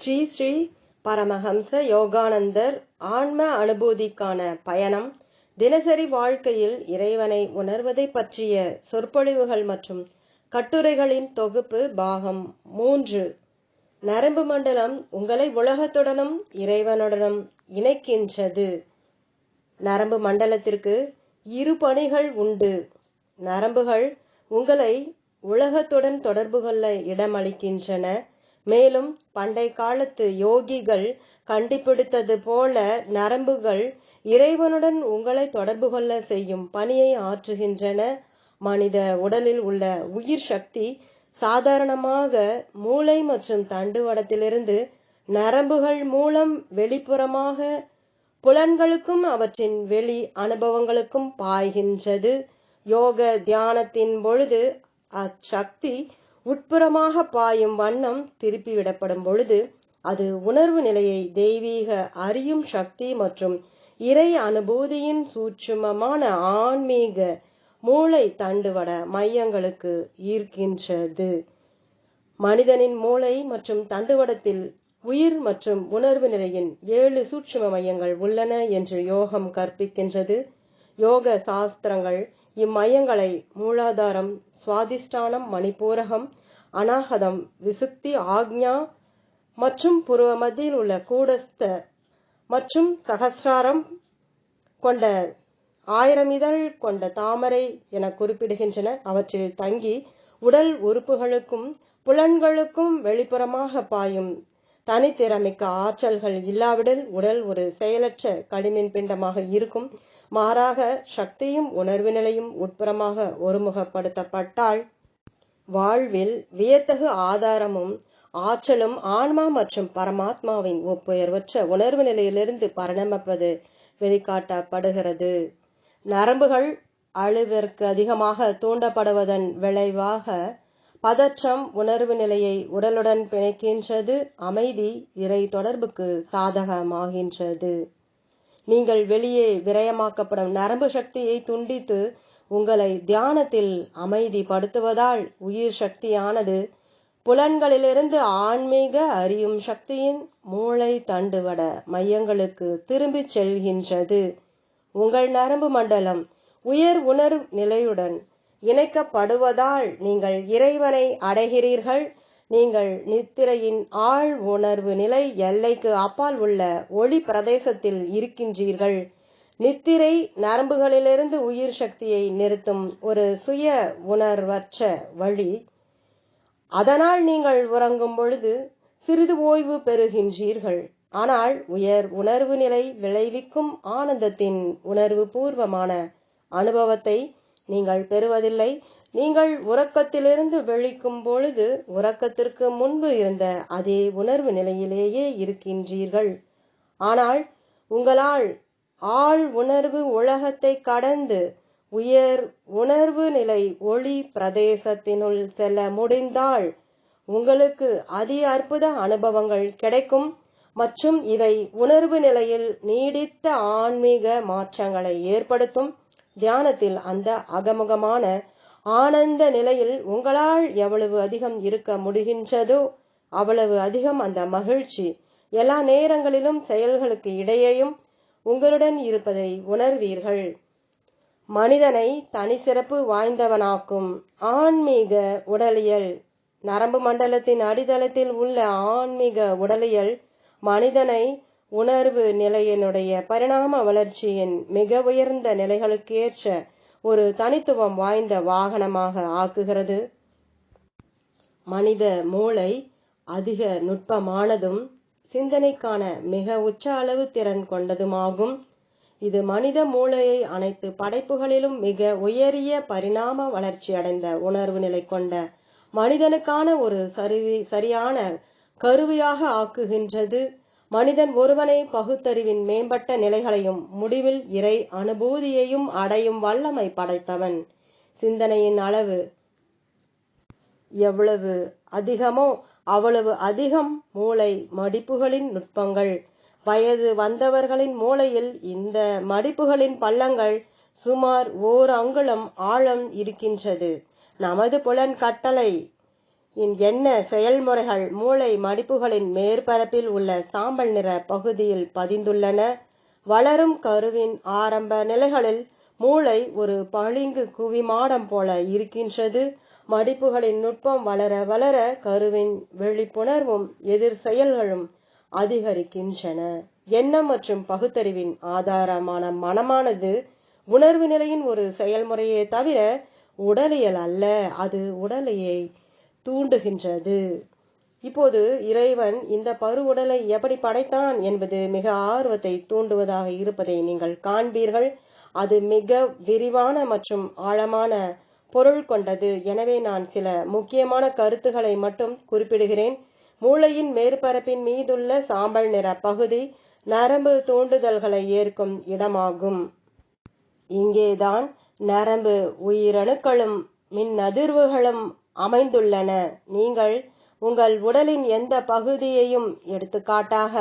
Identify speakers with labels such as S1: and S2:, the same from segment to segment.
S1: ஸ்ரீ ஸ்ரீ பரமஹம்ச யோகானந்தர் ஆன்ம அனுபூதிக்கான பயணம். தினசரி வாழ்க்கையில் இறைவனை உணர்வதை பற்றிய சொற்பொழிவுகள் மற்றும் கட்டுரைகளின் தொகுப்பு பாகம் மூன்று. நரம்பு மண்டலம் உங்களை உலகத்துடனும் இறைவனுடனும் இணைக்கின்றது. நரம்பு மண்டலத்திற்கு இரு பணிகள் உண்டு. நரம்புகள் உங்களை உலகத்துடன் தொடர்பு கொள்ள இடமளிக்கின்றன. மேலும் பண்டை காலத்து யோகிகள் கண்டுபிடித்தது போல நரம்புகள் இறைவனுடன் உங்களை தொடர்பு கொள்ள செய்யும் பணியை ஆற்றுகின்றன. மனித உடலில் உள்ள உயிர் சக்தி சாதாரணமாக மூளை மற்றும் தண்டுவடத்திலிருந்து நரம்புகள் மூலம் வெளிப்புறமாக புலன்களுக்கும் அவற்றின் வெளி அனுபவங்களுக்கும் பாய்கின்றது. யோக தியானத்தின் பொழுது அச்சக்தி உட்புறமாக பாயும் வண்ணம் திருப்பிவிடப்படும் பொழுது அது உணர்வு நிலையை தெய்வீக அறியும் சக்தி மற்றும் இறை அனுபூதியின் சூட்சுமமான ஆன்மீக மூளை தண்டுவட மையங்களுக்கு ஈர்க்கின்றது. மனிதனின் மூளை மற்றும் தண்டுவடத்தில் உயிர் மற்றும் உணர்வு நிலையின் ஏழு சூட்சும மையங்கள் உள்ளன என்று யோகம் கற்பிக்கின்றது. யோக சாஸ்திரங்கள் இம்மையங்களை மூலாதாரம் சுவாதிஷ்டானம் மணிப்பூரகம் அனாகதம் விசுக்தி ஆக்ஞா மற்றும் புருவ மத்தியில் உள்ள கூடஸ்த மற்றும் சகசிராரம் கொண்ட ஆயிரம் இதழ் கொண்ட தாமரை என குறிப்பிடுகின்றன. அவற்றில் தங்கி உடல் உறுப்புகளுக்கும் புலன்களுக்கும் வெளிப்புறமாக பாயும் தனித்திறமிக்க ஆற்றல்கள் இல்லாவிடில் உடல் ஒரு செயலற்ற களிமின் பிண்டமாக இருக்கும். மாறாக சக்தியும் உணர்வு நிலையும் உட்புறமாக ஒருமுகப்படுத்தப்பட்டால் வாழ்வில் வியத்தகு ஆதாரமும் ஆற்றலும் ஆன்மா மற்றும் பரமாத்மாவின் ஒப்புயர்வற்ற உணர்வு நிலையிலிருந்து பரிணமிப்பது வெளிக்காட்டப்படுகிறது. நரம்புகள் அளவிற்கு அதிகமாக தூண்டப்படுவதன் விளைவாக பதற்றம் உணர்வு நிலையை உடலுடன் பிணைக்கின்றது அமைதி இறை தொடர்புக்கு சாதகமாகின்றது. நீங்கள் வெளியே விரயமாக்கப்படும் நரம்பு சக்தியை துண்டித்து உங்களை தியானத்தில் அமைதிப்படுத்துவதால் உயிர் சக்தியானது புலன்களிலிருந்து ஆன்மீக அறியும் சக்தியின் மூளை தண்டுவட மையங்களுக்கு திரும்பிச் செல்கின்றது. உங்கள் நரம்பு மண்டலம் உயர் உணர்வு நிலையுடன் இணைக்கப்படுவதால் நீங்கள் இறைவனை அடைகிறீர்கள். நீங்கள் நித்திரையின் ஆழ் உணர்வு நிலை எல்லைக்கு அப்பால் உள்ள ஒளி பிரதேசத்தில் இருக்கின்றீர்கள். நித்திரை நரம்புகளிலிருந்து உயிர் சக்தியை நிறுத்தும் ஒரு சுய உணர்வற்ற வழி. அதனால் நீங்கள் உறங்கும் பொழுது சிறிது ஓய்வு பெறுகின்றீர்கள். ஆனால் உயர் உணர்வு நிலை விளைவிக்கும் ஆனந்தத்தின் உணர்வு பூர்வமான அனுபவத்தை நீங்கள் பெறுவதில்லை. நீங்கள் உறக்கத்திலிருந்து விழிக்கும் பொழுது உறக்கத்திற்கு முன்பு இருந்த அதே உணர்வு நிலையிலேயே இருக்கின்றீர்கள். ஆனால் உங்களால் ஆள் உணர்வு உலகத்தை கடந்து உயர் உணர்வு நிலை ஒளி பிரதேசத்தினுள் செல்ல முடிந்தால் உங்களுக்கு அதி அற்புத அனுபவங்கள் கிடைக்கும் மற்றும் இவை உணர்வு நிலையில் நீடித்த ஆன்மீக மாற்றங்களை ஏற்படுத்தும். தியானத்தில் அந்த அகமுகமான ஆனந்த நிலையில் உங்களால் எவ்வளவு அதிகம் இருக்க முடிகின்றதோ அவ்வளவு அதிகம் அந்த மகிழ்ச்சி எல்லா நேரங்களிலும் செயல்களுக்கு இடையேயும் உங்களுடன் இருப்பதை உணர்வீர்கள். மனிதனை தனி சிறப்பு வாய்ந்தவனாக்கும் ஆன்மீக உடலியல். நரம்பு மண்டலத்தின் அடித்தளத்தில் உள்ள ஆன்மீக உடலியல் மனிதனை உணர்வு நிலையினுடைய பரிணாம வளர்ச்சியின் மிக உயர்ந்த நிலைகளுக்கேற்ற ஒரு தனித்துவம் வாய்ந்த வாகனமாக ஆக்குகிறது. மனித மூளை அதிக நுட்பமானதும் சிந்தனைக்கான மிக உச்ச அளவு திறன் கொண்டதுமாகும். இது மனித மூளையை அனைத்து படைப்புகளிலும் மிக உயரிய பரிணாம வளர்ச்சி அடைந்த உணர்வு நிலை கொண்ட மனிதனுக்கான ஒரு சரி சரியான கருவியாக ஆக்குகின்றது. மனிதன் ஒருவனை பகுத்தறிவின் மேம்பட்ட நிலைகளையும் முடிவில் இறை அனுபூதியையும் அடையும் வல்லமை படைத்தவன். சிந்தனையின் அளவு எவ்வளவு அதிகமோ அவ்வளவு அதிகம் மூளை மடிப்புகளின் நுட்பங்கள். வயது வந்தவர்களின் மூளையில் இந்த மடிப்புகளின் பள்ளங்கள் சுமார் ஓர் அங்குலம் ஆழம் இருக்கின்றது. நமது புலன் கட்டளை இன் எண்ண செயல்முறைகள் மூளை மடிப்புகளின் மேற்பரப்பில் உள்ள சாம்பல் நிற பகுதியில் பதிந்துள்ளன? வளரும் கருவின் ஆரம்ப நிலைகளில் மூளை ஒரு பளிங்கு குவிமாடம் போல இருக்கின்றது. மடிப்புகளின் நுட்பம் வளர வளர கருவின் விழிப்புணர்வும் எதிர் செயல்களும் அதிகரிக்கின்றன. எண்ணம் மற்றும் பகுத்தறிவின் ஆதாரமான மனமானது உணர்வு நிலையின் ஒரு செயல்முறையே தவிர உடலியல் அல்ல. அது உடலையை தூண்டுகின்றது. இப்போது இறைவன் இந்த பருவுடலை எப்படி படைத்தான் என்பது மிக ஆர்வத்தை தூண்டுவதாக இருப்பதை நீங்கள் காண்பீர்கள். அது மிக விரிவான மற்றும் ஆழமான பொருள் கொண்டது. எனவே நான் சில முக்கியமான கருத்துக்களை மட்டும் குறிப்பிடுகிறேன். மூளையின் மேற்பரப்பின் மீதுள்ள சாம்பல் நிற பகுதி நரம்பு தூண்டுதல்களை ஏற்கும் இடமாகும். இங்கேதான் நரம்பு உயிரணுக்களும் மின் அதிர்வுகளும் அமைந்துள்ளன. நீங்கள் உங்கள் உடலின் எந்த பகுதியையும் எடுத்துக்காட்டாக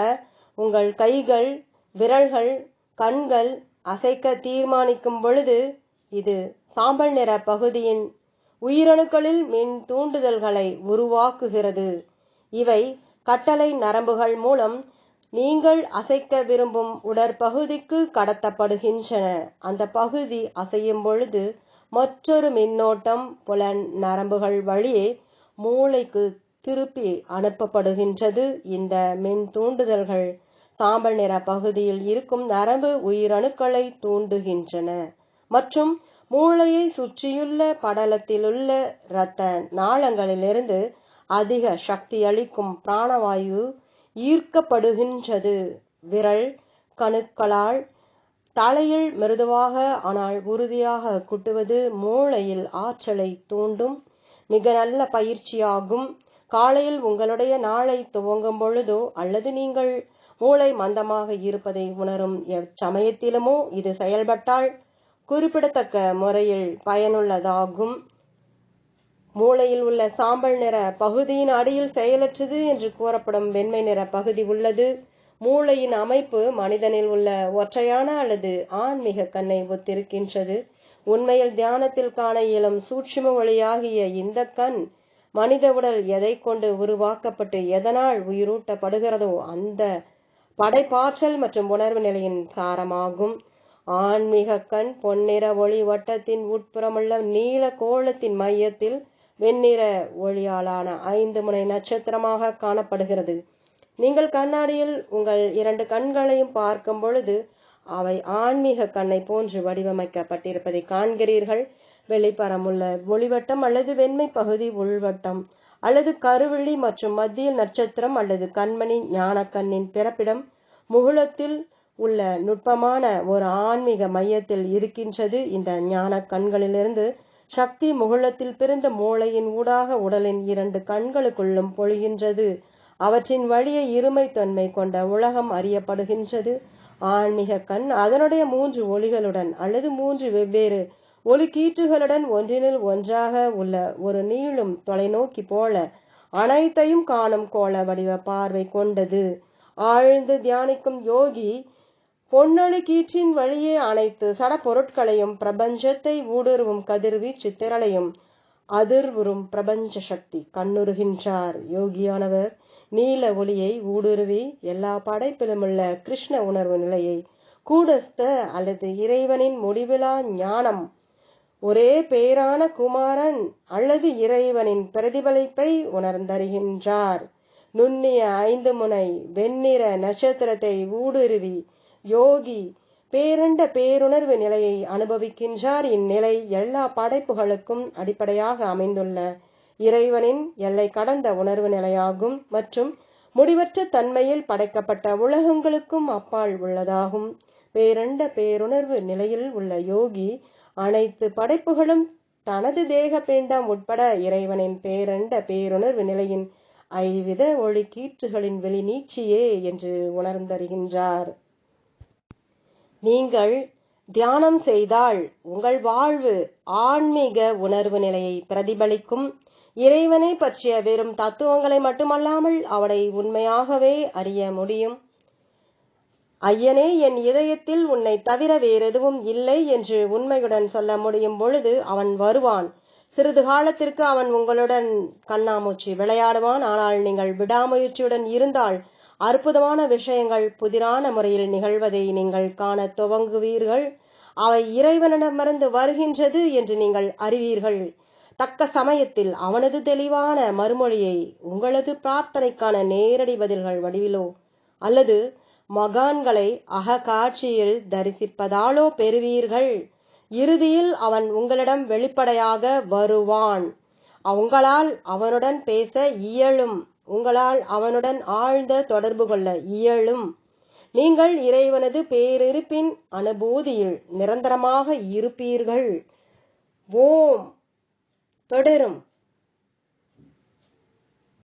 S1: உங்கள் கைகள் விரல்கள் கண்கள் அசைக்க தீர்மானிக்கும் பொழுது இது சாம்பல் நிற பகுதியின் உயிரணுக்களில் மின் தூண்டுதல்களை உருவாக்குகிறது. இவை கட்டளை நரம்புகள் மூலம் நீங்கள் அசைக்க விரும்பும் உடற்பகுதிக்கு கடத்தப்படுகின்றன. அந்த பகுதி அசையும் பொழுது மற்றொரு மின்னோட்டம் புலன் நரம்புகள் வழியே மூளைக்கு திருப்பி அனுப்பப்படுகின்றது. இந்த மின் தூண்டுதல்கள் சாம்பல் நிற பகுதியில் இருக்கும் நரம்பு உயிரணுக்களை தூண்டுகின்றன. மற்றும் மூளையை சுற்றியுள்ள படலத்திலுள்ள இரத்த நாளங்களிலிருந்து அதிக சக்தி அளிக்கும் பிராணவாயு ஈர்க்கப்படுகின்றது. விரல் கணுக்களால் தலையில் மிருதுவாக ஆனால் உறுதியாக குட்டுவது மூளையில் ஆற்றலை தூண்டும் மிக நல்ல பயிற்சியாகும். காலையில் உங்களுடைய நாளை துவங்கும் பொழுதோ அல்லது நீங்கள் மூளை மந்தமாக இருப்பதை உணரும் எச்சமயத்திலுமோ இது செயல்பட்டால் குறிப்பிடத்தக்க முறையில் பயனுள்ளதாகும். மூளையில் உள்ள சாம்பல் நிற பகுதியின் அடியில் செயலற்றது என்று கூறப்படும் வெண்மை நிற பகுதி உள்ளது. மூளையின் அமைப்பு மனிதனில் உள்ள ஒற்றையான அல்லது ஆன்மீக கண்ணை ஒத்திருக்கின்றது. உண்மையில் தியானத்தில் காண இயலும் சூட்சும ஒளியாகிய இந்த கண் மனித உடல் எதை கொண்டு உருவாக்கப்பட்டு எதனால் உயிரூட்டப்படுகிறதோ அந்த படைப்பாற்றல் மற்றும் உணர்வு நிலையின் சாரமாகும். ஆன்மீக கண் பொன்னிற ஒளி வட்டத்தின் உட்புறமுள்ள நீல கோளத்தின் மையத்தில் வெண்ணிற ஒளியாலான ஐந்து முனை நட்சத்திரமாக காணப்படுகிறது. நீங்கள் கண்ணாடியில் உங்கள் இரண்டு கண்களையும் பார்க்கும் பொழுது அவை ஆன்மீக கண்ணை போன்று வடிவமைக்கப்பட்டிருப்பதை காண்கிறீர்கள். வெளிப்பரமுள்ள ஒளிவட்டம் அல்லது வெண்மை பகுதி உள்வட்டம் அல்லது கருவிழி மற்றும் மத்திய நட்சத்திரம் அல்லது கண்மணி ஞானக்கண்ணின் பிறப்பிடம் முகுளத்தில் உள்ள நுட்பமான ஒரு ஆன்மீக மையத்தில் இருக்கின்றது. இந்த ஞான கண்களிலிருந்து சக்தி முகுளத்தில் பிறந்த மூளையின் ஊடாக உடலின் இரண்டு கண்களுக்குள்ளும் பொழிகின்றது. அவற்றின் வழியே இருமை தன்மை கொண்ட உலகம் அறியப்படுகின்றது. ஆன்மீக கண் அதனுடைய மூன்று ஒளிகளுடன் அல்லது மூன்று வெவ்வேறு ஒளிக்கீற்றுகளுடன் ஒன்றினில் ஒன்றாக உள்ள ஒரு நீளும் தொலைநோக்கி போல அனைத்தையும் காணும் கோல வடிவ பார்வை கொண்டது. ஆழ்ந்து தியானிக்கும் யோகி பொன்னொழி கீற்றின் வழியே அனைத்து சட பொருட்களையும் பிரபஞ்சத்தை ஊடுருவும் கதிர்வீச்சு திரளையும் அதிர்வுறும் பிரபஞ்ச சக்தி. கண்ணுறுகின்றார் யோகியானவர். நீல ஒளியை ஊடுருவி எல்லா படைப்பிலுமுள்ள கிருஷ்ண உணர்வு நிலையை கூடஸ்த அல்லது இறைவனின் முடிவிலா ஞானம். ஒரே பெயரான குமாரன் அல்லது இறைவனின் பிரதிபலிப்பை உணர்ந்தறிகின்றார். நுண்ணிய ஐந்து முனை வெண்ணிற நட்சத்திரத்தை ஊடுருவி யோகி பேரண்ட பேருணர்வு நிலையை அனுபவிக்கின்றார். இந்நிலை எல்லா படைப்புகளுக்கும் அடிப்படையாக அமைந்துள்ள இறைவனின் எல்லை கடந்த உணர்வு நிலையாகும் மற்றும் முடிவற்ற தன்மையில் படைக்கப்பட்ட உலகங்களுக்கும் அப்பால் உள்ளதாகும். பேரண்ட பேருணர்வு நிலையில் உள்ள யோகி அனைத்து படைப்புகளும் தனது தேக பிண்டம் உட்பட இறைவனின் பேரண்ட பேருணர்வு நிலையின் ஐவித ஒளி கீற்றுகளின் வெளி என்று உணர்ந்தறிகின்றார். நீங்கள் தியானம் செய்தால் உங்கள் வாழ்வு ஆன்மீக உணர்வு நிலையை பிரதிபலிக்கும். இறைவனை பற்றிய வெறும் தத்துவங்களை மட்டுமல்லாமல் அவனை உண்மையாகவே அறிய முடியும். ஐயனே என் இதயத்தில் உன்னை தவிர வேறெதுவும் இல்லை என்று உண்மையுடன் சொல்ல முடியும் பொழுது அவன் வருவான். சிறிது காலத்திற்கு அவன் உங்களுடன் கண்ணாமூச்சி விளையாடுவான். ஆனால் நீங்கள் விடாமுயற்சியுடன் இருந்தால் அற்புதமான விஷயங்கள் புதிரான முறையில் நிகழ்வதை நீங்கள் காண துவங்குவீர்கள். அவை இறைவனிடமிருந்து வருகின்றது என்று நீங்கள் அறிவீர்கள். தக்க சமயத்தில் அவனது தெளிவான மறுமொழியை உங்களது பிரார்த்தனைக்கான நேரடி பதில்கள் வடிவிலோ அல்லது மகான்களை அகக்காட்சியில் தரிசிப்பதாலோ பெறுவீர்கள். இறுதியில் அவன் உங்களிடம் வெளிப்படையாக வருவான். உங்களால் அவனுடன் பேச இயலும். உங்களால் அவனுடன் ஆழ்ந்த தொடர்பு கொள்ள இயலும். நீங்கள் இறைவனது பேரிருப்பின் அனுபூதியில் நிரந்தரமாக இருப்பீர்கள். ஓம். தொடரும்.